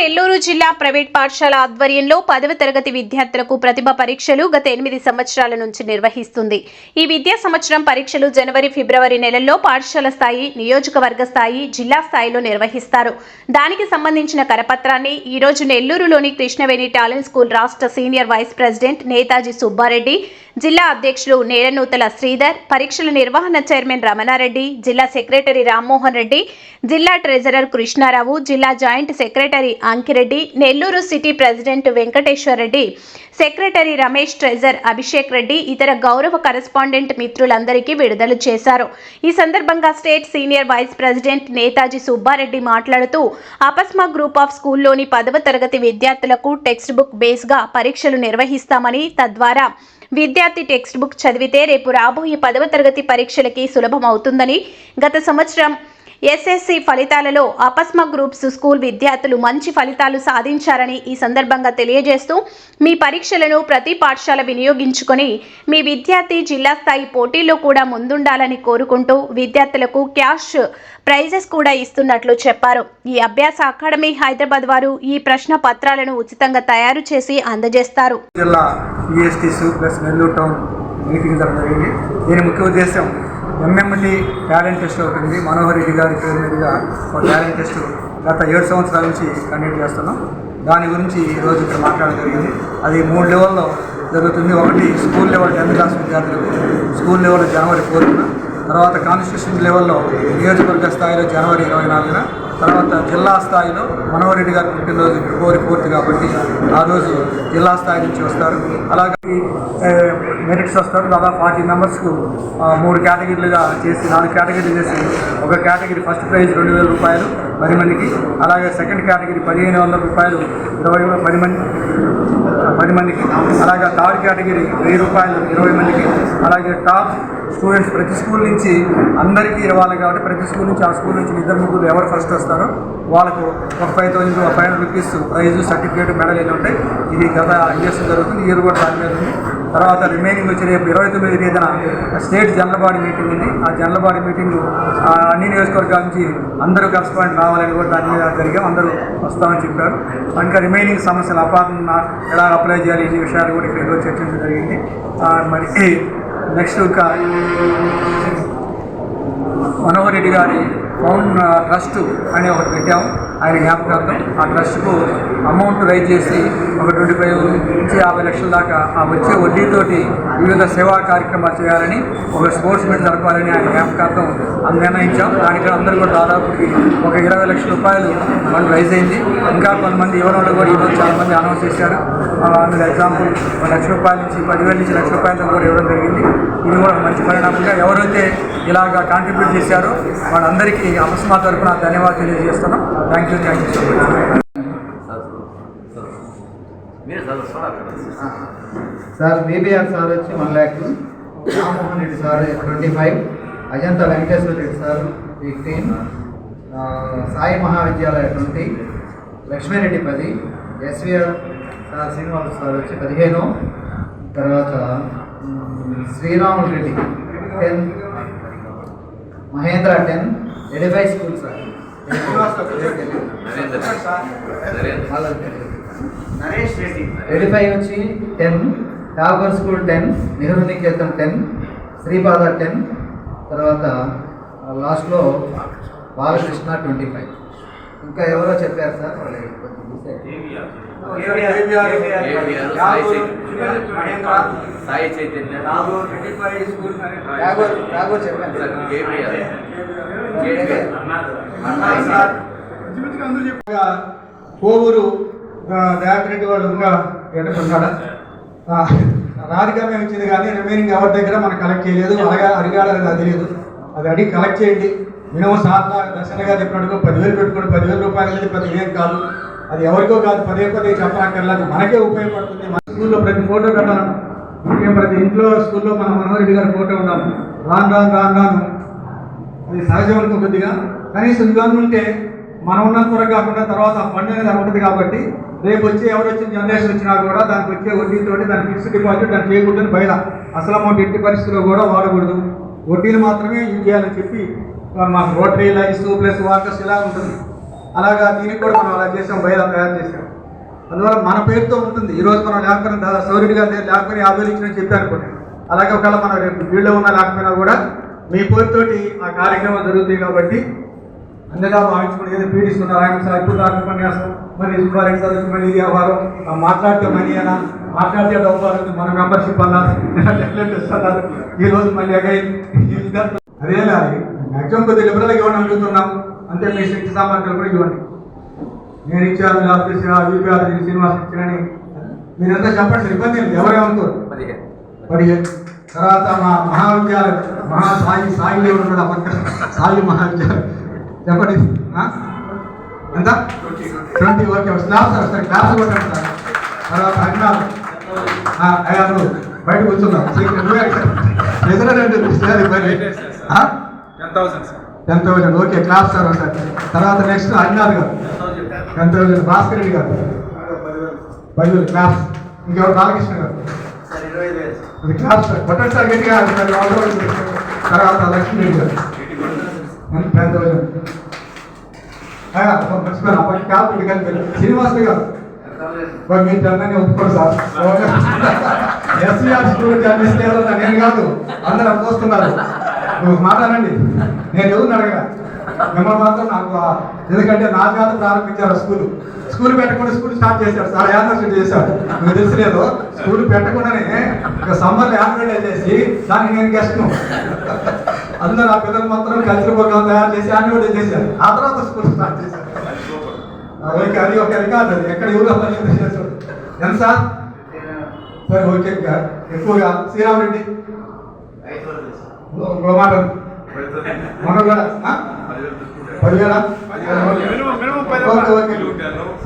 నెల్లూరు జిల్లా ప్రైవేట్ పాఠశాల ఆధ్వర్యంలో పదవ తరగతి విద్యార్థులకు ప్రతిభ పరీక్షలు గత ఎనిమిది సంవత్సరాల నుంచి నిర్వహిస్తుంది. ఈ విద్యా సంవత్సరం పరీక్షలు జనవరి ఫిబ్రవరి నెలల్లో పాఠశాల స్థాయి నియోజకవర్గ స్థాయి జిల్లా స్థాయిలో నిర్వహిస్తారు. దానికి సంబంధించిన కరపత్రాన్ని ఈ రోజు నెల్లూరులోని కృష్ణవేణి టాలెంట్ స్కూల్ రాష్ట్ర senior vice president Netaji Subbareddy జిల్లా అధ్యక్షులు నేలనూతల శ్రీధర్ పరీక్షల నిర్వహణ చైర్మన్ రమణారెడ్డి జిల్లా సెక్రటరీ రామ్మోహన్ రెడ్డి జిల్లా ట్రెజరర్ కృష్ణారావు జిల్లా joint secretary Ankireddy Nellore city president Venkateswara Reddy secretary Ramesh treasurer Abhishek Reddy ఇతర గౌరవ కరెస్పాండెంట్ మిత్రులందరికీ విడుదల చేశారు. ఈ సందర్భంగా state senior vice president Netaji Subbareddy మాట్లాడుతూ అపస్మా గ్రూప్ ఆఫ్ స్కూల్లోని పదవ తరగతి విద్యార్థులకు టెక్స్ట్ బుక్ బేస్గా పరీక్షలు నిర్వహిస్తామని తద్వారా విద్యార్థి టెక్స్ట్ బుక్ చదివితే రేపు రాబోయే పదవ తరగతి పరీక్షలకి సులభం అవుతుందని గత సంవత్సరం ఎస్ఎస్సి ఫలితాలలో అపస్మ గ్రూప్స్ స్కూల్ విద్యార్థులు మంచి ఫలితాలు సాధించారని ఈ సందర్భంగా తెలియజేస్తూ మీ పరీక్షలను ప్రతి పాఠశాల వినియోగించుకొని మీ విద్యార్థి జిల్లా స్థాయి పోటీల్లో కూడా ముందుండాలని కోరుకుంటూ విద్యార్థులకు క్యాష్ ప్రైజెస్ కూడా ఇస్తున్నట్లు చెప్పారు. ఈ అభ్యాస అకాడమీ హైదరాబాద్ వారు ఈ ప్రశ్న పత్రాలను ఉచితంగా తయారు చేసి అందజేస్తారు. జిల్లా ప్లస్ నెల్లూరు టౌన్ మీటింగ్ జరగడం జరిగింది. దీని ముఖ్య ఉద్దేశం ఎంఎంటీ టాలెంట్ టెస్ట్ ఒకటి ఉంది. మనోహర్ రెడ్డి గారి పేరు మీదుగా ఒక టాలెంట్ టెస్ట్ గత ఏడు సంవత్సరాల నుంచి కండక్ట్ చేస్తున్నాం. దాని గురించి ఈరోజు ఇక్కడ మాట్లాడడం జరిగింది. అది మూడు లెవెల్లో జరుగుతుంది. ఒకటి స్కూల్ లెవెల్ టెన్త్ క్లాస్ విద్యార్థులకు స్కూల్ లెవెల్ జనవరి ఫోర్త్న తర్వాత కాన్స్టిట్యూషన్ లెవెల్లో నియోజకవర్గ స్థాయిలో జనవరి ఇరవై నాలుగున తర్వాత జిల్లా స్థాయిలో మనోహరెడ్డి గారి పుట్టినరోజు ఫిబ్రవరి ఫోర్త్ కాబట్టి ఆ రోజు జిల్లా స్థాయి నుంచి వస్తారు. అలాగే మెరిట్స్ వస్తారు దాదాపు ఫార్టీ మెంబర్స్కు మూడు కేటగిరీలుగా చేసి నాలుగు కేటగిరీలు చేసి ఒక కేటగిరీ ఫస్ట్ ప్రైజ్ రెండు వేల రూపాయలు పది మందికి అలాగే సెకండ్ కేటగిరీ పదిహేను వందల రూపాయలు ఇరవై పది మంది పది మందికి అలాగే థర్డ్ కేటగిరీ వెయ్యి రూపాయలు ఇరవై మందికి అలాగే టాప్ స్టూడెంట్స్ ప్రతి స్కూల్ నుంచి అందరికీ ఇవ్వాలి కాబట్టి ప్రతి స్కూల్ నుంచి ఆ స్కూల్ నుంచి ఇద్దరు ముగ్గురు ఎవరు ఫస్ట్ వస్తారో వాళ్ళకు ఒక five thousand five hundred rupees prize certificate medal ఏమి ఉంటాయి ఇది గత ఇయర్స్ జరుగుతుంది ఇయర్ కూడా దాని మీద ఉంది. తర్వాత రిమైనింగ్ వచ్చి రేపు ఇరవై తొమ్మిది తేదీన స్టేట్ జనరల్ బాడీ మీటింగ్ ఉంది. ఆ జనరల్ బాడీ మీటింగ్ అన్ని నియోజకవర్గాల నుంచి అందరూ కరెస్పాండ్ రావాలని కూడా దాని మీద జరిగాం. అందరూ వస్తామని చెప్పారు. ఇంకా రిమైనింగ్ సమస్యలు అపార్ట్మెంట్ ఎలా అప్లై చేయాలి ఈ విషయాలు కూడా ఇక్కడ చర్చించడం జరిగింది. మరి నెక్స్ట్ ఇంకా మనోహర్ రెడ్డి గారి ఫౌండ్ ట్రస్ట్ అనే ఒకటి పెట్టాము. ఆయన జ్ఞాపకార్థం ఆ ట్రస్ట్కు అమౌంట్ రైజ్ చేసి ఒక ట్వంటీ ఫైవ్ నుంచి యాభై లక్షల దాకా ఆ వచ్చే వడ్డీతోటి వివిధ సేవా కార్యక్రమాలు చేయాలని ఒక స్పోర్ట్స్ మీట్ జరపాలని ఆయన జ్ఞాపకార్థం నిర్ణయించాం. దానికి అందరూ కూడా దాదాపు ఒక ఇరవై లక్షల రూపాయలు మనం రైజ్ అయింది. ఇంకా కొంతమంది యువనోళ్ళు కూడా ఈరోజు చాలామంది అనౌన్స్ చేశారు. అందులో ఎగ్జాంపుల్ ఒక లక్ష రూపాయల నుంచి పదివేల నుంచి లక్ష రూపాయలతో కూడా ఇవ్వడం జరిగింది. ఇది కూడా మంచి పరిణామంగా ఎవరైతే ఇలాగా కాంట్రిబ్యూట్ చేశారో వాళ్ళందరికీ అపస్మా తరఫున ధన్యవాదాలు తెలియజేస్తున్నాం. Thank you thank you so much sir BBR sir వచ్చి one lakh Rammohan Reddy sir twenty five Ajanta Venkateswara Reddy sir fifteen Sai Mahavidyalaya twenty Lakshmireddy పది ఎస్విఆర్ సార్ శ్రీనివాస్ సార్ వచ్చి పదిహేను తర్వాత Sriramulu Reddy ten Mahendra ten Edify school sir. Narendra Narendra Naresh Reddy. Edify వచ్చి ten Tagore school ten Nehru Niketan ten Sripada ten తర్వాత లాస్ట్లో Balakrishna twenty five. ఇంకా ఎవరో చెప్పారు సార్? వాళ్ళు సాయి చైతన్య చెప్పాను సార్ కోవూరు దయాకరెడ్డి వాళ్ళు ఇంకా ఎక్కడున్నాడా రాధిగా మేము వచ్చింది కానీ రిమైనింగ్ ఎవరి దగ్గర మనం కలెక్ట్ చేయలేదు. అలాగే అడిగాడో అది తెలియదు. అది అడిగి కలెక్ట్ చేయండి. మినిమం సార్లు దర్శన చెప్పినట్టుగా పదివేలు పెట్టుకోండి పదివేల రూపాయలు అనేది పెద్ద ఏం కాదు. అది ఎవరికో కాదు. పదే పదే చెప్పనక్కర్లేదు అది మనకే ఉపయోగపడుతుంది. మన స్కూల్లో ప్రతి ఫోటో పెట్టాలి ప్రతి ఇంట్లో స్కూల్లో మన మనోహరెడ్డి గారి ఫోటో ఉండాలి. రాను రాను రాను రాను. అది సహజం అనుకో కొద్దిగా. కనీసం ఇవన్నీ ఉంటే మనం ఉన్నంత వరకు కాకుండా తర్వాత ఆ ఫండ్ అనేది ఉంటుంది కాబట్టి రేపు వచ్చి ఎవరు వచ్చిన జనరేషన్ వచ్చినా కూడా దానికి వచ్చే వడ్డీతోటి దాని ఫిక్స్డ్ డిపాజిట్ దాన్ని చేయకూడదని బయట అసలు అమౌంట్ ఎట్టి పరిస్థితుల్లో కూడా వాడకూడదు. వడ్డీలు మాత్రమే యూజ్ చేయాలని చెప్పి మాకు రోటరీ లైన్స్ ప్లస్ వాకర్స్ ఇలా ఉంటుంది. అలాగా దీనికి కూడా మనం అలా చేసాం బయట తయారు చేసాం. అందువల్ల మన పేరుతో ఉంటుంది. ఈ రోజు మనం లేకపోయినా దాదా సౌరెడ్డి లేకపోయినా యాభై వేలు చెప్పి అనుకోండి. అలాగే ఒకవేళ మనం రేపు వీళ్ళు ఉన్నా లేకపోయినా కూడా మీ పేరుతోటి ఆ కార్యక్రమం జరుగుతుంది కాబట్టి అందుగా భావించుకుని ఏదో పీడిస్తున్నారు. ఆయన సార్ ఇప్పుడు దాకా ఉపన్యాసం? మరి సుబ్బారెడ్డి సార్ మళ్ళీ వ్యవహారం. ఆ మాట్లాడితే మనీ అనా? మాట్లాడితే డబ్బు మన మెంబర్షిప్ అన్నా? డెక్లెట్ ఇస్తున్నారు ఈ రోజు మళ్ళీ అగైన్ అదే మ్యాక్సిమం కొద్దిగా లిబరల్గా ఇవ్వండి అడుగుతున్నాం. అంతే మీ శక్తి సామర్థ్యాలు కూడా ఇవ్వండి. నేను ఇచ్చాను ఆఫీస్ యూపీఆర్ శ్రీనివాస్ ఇచ్చానని మీరంతా చెప్పండి ఇబ్బంది లేదు. ఎవరేమనుకోరు పదిహేను. పదిహేను. తర్వాత మా మహావిద్యాలయం మహా సాయి సాయి దేవుడు కూడా పక్కన. సాయి మహావిద్యాలయం. చెప్పండి? ఎంత? Twenty okay. Class sir sir class కొట్టండి సార్ తర్వాత అన్నారు అయ్యా నువ్వు బయట కూర్చున్నావు. ఎదురండి సార్ మరి ten thousand sir ten thousand okay class sir sir తర్వాత నెక్స్ట్ అన్నారు గారు. టెన్ థౌసండ్ భాస్కర్ రెడ్డి గారు. పదివేలు క్లాస్. ఇంకెవరు? బాలకృష్ణ గారు. అది క్లాస్ సార్. గట్టిగా తర్వాత లక్ష్మీ గారు టెన్ థౌసండ్ మర్చిపోయాను. అప్పటికి క్లాస్ రెడ్డి శ్రీనివాస్ గారు. మరి మీరు టెన్ ఒప్పుకోరు సార్. ఎస్వీఆర్ స్టూడెంట్ అందిస్తే నేను కాదు. అందరూ అనుకోస్తున్నారు నువ్వు మాట్లాడండి. నేను ఎవరిని అడగరా మిమ్మల్ని మాత్రం నాకు ఎందుకంటే నా చేత ప్రారంభించారు స్కూల్. స్కూల్ పెట్టకుండా స్కూల్ స్టార్ట్ చేశారు. సార్ యానివర్సరీ చేశారు. మీకు తెలిసిలేదు. స్కూల్ పెట్టకుండానే ఇక సమ్మర్ యాన్యువల్ చేసి దానికి నేను గెస్ట్ను అందరూ ఆ పిల్లలు మాత్రం కల్చర్ ప్రోగ్రామ్ తయారు చేసి యాన్యువల్ చేశారు. ఆ తర్వాత స్కూల్ స్టార్ట్ చేశారు. ఓకే అది ఒక రికార్డు ఎక్కడ ఎవరు అలా చేశారు ఎంత సార్? సరే ఓకే ఎక్కువగా. శ్రీరామరెడ్డి? ఇంకో మాట. మన కూడా? పదివేల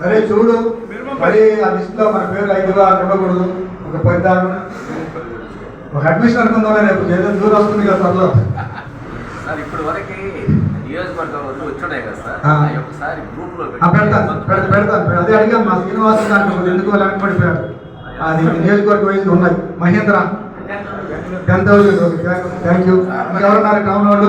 సరే చూడు. మరి ఆ లిస్టులో మన పేరు ఐదు ఆరు ఇవ్వకూడదు ఒక పది దాకా ఒక అడ్మిషన్ అనుకుందాం రేపు ఏదో దూరం వస్తుంది కదా త్వరలో. సార్ ఇప్పుడు వరకు వచ్చున్నాయి కదా సార్. ఒకసారి గ్రూప్లో పెడతాను పెడతాను అదే అడిగాను మా శ్రీనివాసం దాంట్లో ఎందుకు వెనకబడిపోయాడు అది నియోజకవర్గ వైజ్ ఉన్నాయి. Mahendra ten thousand thank you ఇంకెవరున్నారు? టౌన్ వాళ్ళు